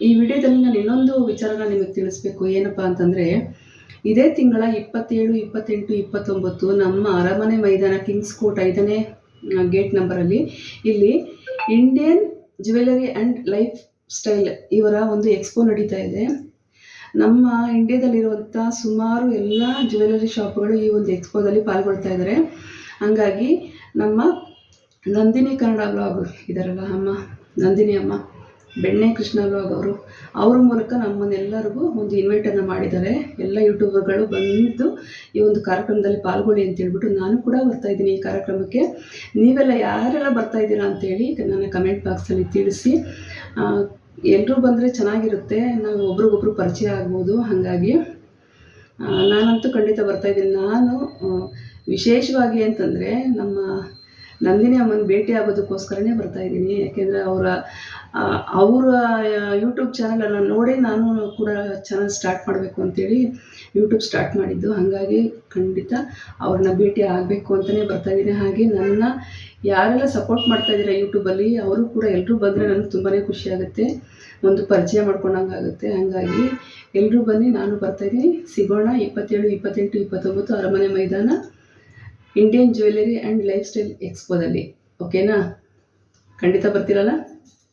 ಈ ವಿಡಿಯೋದಲ್ಲಿ ನಾನು ಇನ್ನೊಂದು ವಿಚಾರನ ನಿಮಗೆ ತಿಳಿಸ್ಬೇಕು. ಏನಪ್ಪ ಅಂತಂದರೆ, ಇದೇ ತಿಂಗಳ ಇಪ್ಪತ್ತೇಳು, ಇಪ್ಪತ್ತೆಂಟು, ಇಪ್ಪತ್ತೊಂಬತ್ತು ನಮ್ಮ ಅರಮನೆ ಮೈದಾನ ಕಿಂಗ್ಸ್ ಕೋಟ್ ಐದನೇ ಗೇಟ್ ನಂಬರಲ್ಲಿ ಇಲ್ಲಿ Indian jewellery and life style ಇವರ ಒಂದು ಎಕ್ಸ್ಪೋ ನಡೀತಾ ಇದೆ. ನಮ್ಮ ಇಂಡಿಯಾದಲ್ಲಿರುವಂಥ ಸುಮಾರು ಎಲ್ಲ ಜ್ಯುವೆಲರಿ ಶಾಪ್ಗಳು ಈ ಒಂದು ಎಕ್ಸ್ಪೋದಲ್ಲಿ ಪಾಲ್ಗೊಳ್ತಾ ಇದ್ದಾರೆ ಹಂಗಾಗಿ ನಮ್ಮ ನಂದಿನಿ ಕನ್ನಡ ಬ್ಲಾಗ್ ಇದಾರಲ್ಲ ಅಮ್ಮ? ನಂದಿನಿ ಅಮ್ಮ. ಬೆಣ್ಣೆ ಕೃಷ್ಣ ಬ್ಲಾಗ್ ಅವರು ಅವ್ರ ಮೂಲಕ ನಮ್ಮನ್ನೆಲ್ಲರಿಗೂ ಒಂದು ಇನ್ವೈಟನ್ನು ಮಾಡಿದ್ದಾರೆ. ಎಲ್ಲ ಯೂಟ್ಯೂಬರ್ಗಳು ಬಂದು ಈ ಒಂದು ಕಾರ್ಯಕ್ರಮದಲ್ಲಿ ಪಾಲ್ಗೊಳ್ಳಿ ಅಂತ ಹೇಳ್ಬಿಟ್ಟು ನಾನು ಕೂಡ ಬರ್ತಾ ಇದ್ದೀನಿ ಈ ಕಾರ್ಯಕ್ರಮಕ್ಕೆ. ನೀವೆಲ್ಲ ಯಾರೆಲ್ಲ ಬರ್ತಾ ಇದ್ದೀರಾ ಅಂತೇಳಿ ನನ್ನ ಕಮೆಂಟ್ ಬಾಕ್ಸಲ್ಲಿ ತಿಳಿಸಿ. ಎಲ್ಲರೂ ಬಂದರೆ ಚೆನ್ನಾಗಿರುತ್ತೆ. ನಾವು ಒಬ್ರಿಗೊಬ್ರು ಪರಿಚಯ ಆಗ್ಬೋದು ಹಾಗಾಗಿ. ನಾನಂತೂ ಖಂಡಿತ ಬರ್ತಾ ಇದ್ದೀನಿ. ನಾನು ವಿಶೇಷವಾಗಿ ಅಂತಂದರೆ ನಮ್ಮ ನಂದಿನಿ ಅಮ್ಮನ ಭೇಟಿ ಆಗೋದಕ್ಕೋಸ್ಕರನೇ ಬರ್ತಾ ಇದ್ದೀನಿ. ಯಾಕೆಂದರೆ ಅವರ ಅವರ ಯೂಟ್ಯೂಬ್ ಚಾನಲನ್ನು ನೋಡಿ ನಾನು ಕೂಡ ಚಾನಲ್ ಸ್ಟಾರ್ಟ್ ಮಾಡಬೇಕು ಅಂತೇಳಿ ಯೂಟ್ಯೂಬ್ ಸ್ಟಾರ್ಟ್ ಮಾಡಿದ್ದು. ಹಾಗಾಗಿ ಖಂಡಿತ ಅವ್ರನ್ನ ಭೇಟಿ ಆಗಬೇಕು ಅಂತಲೇ ಬರ್ತಾಯಿದ್ದೀನಿ ಹಾಗೆ ನನ್ನ ಯಾರೆಲ್ಲ ಸಪೋರ್ಟ್ ಮಾಡ್ತಾ ಇದ್ದೀರಾ ಯೂಟ್ಯೂಬಲ್ಲಿ ಅವರು ಕೂಡ ಎಲ್ಲರೂ ಬಂದರೆ ನನಗೆ ತುಂಬಾ ಖುಷಿ ಆಗುತ್ತೆ. ಒಂದು ಪರಿಚಯ ಮಾಡ್ಕೊಂಡಂಗೆ ಆಗುತ್ತೆ. ಹಾಗಾಗಿ ಎಲ್ಲರೂ ಬನ್ನಿ, ನಾನು ಬರ್ತಾಯಿದ್ದೀನಿ ಸಿಗೋಣ, ಇಪ್ಪತ್ತೇಳು, ಇಪ್ಪತ್ತೆಂಟು, ಇಪ್ಪತ್ತೊಂಬತ್ತು Aramane Maidana Indian jewellery and lifestyle ಎಕ್ಸ್ಪೋದಲ್ಲಿ ಓಕೆನಾ ಖಂಡಿತ ಬರ್ತೀರಲ್ಲ?